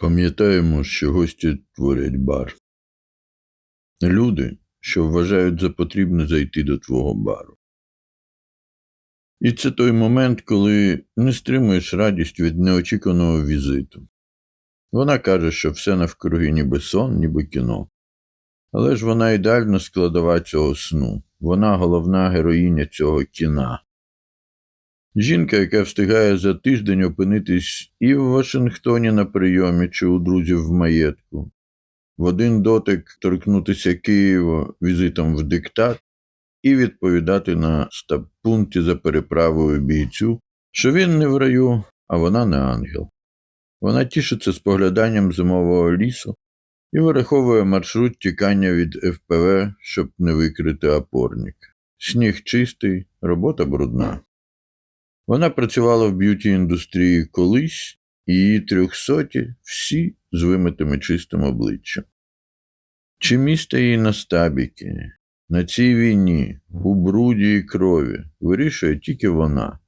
Пам'ятаємо, що гості творять бар. Люди, що вважають за потрібне зайти до твого бару. І це той момент, коли не стримуєш радість від неочікуваного візиту. Вона каже, що все навкруги ніби сон, ніби кіно. Але ж вона ідеально складова цього сну. Вона головна героїня цього кіна. Жінка, яка встигає за тиждень опинитись і в Вашингтоні на прийомі чи у друзів в маєтку, в один дотик торкнутися Києва візитом в диктат і відповідати на стаб-пункті за переправою бійцю, що він не в раю, а вона не ангел. Вона тішиться спогляданням зимового лісу і вираховує маршрут тікання від ФПВ, щоб не викрити опорник. Сніг чистий, робота брудна. Вона працювала в б'юті індустрії колись, і її трьохсоті всі з вимитими чистим обличчям. Чи місто її на стабіки, на цій війні, у бруді і крові, вирішує тільки вона,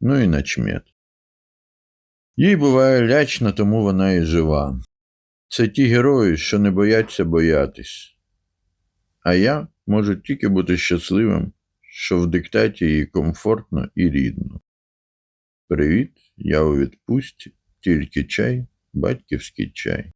ну і начмет. Їй буває лячно, тому вона і жива. Це ті герої, що не бояться боятись. А я можу тільки бути щасливим, що в диктаті їй комфортно і рідно. Привіт, я у відпустці, тільки чай, батьківський чай.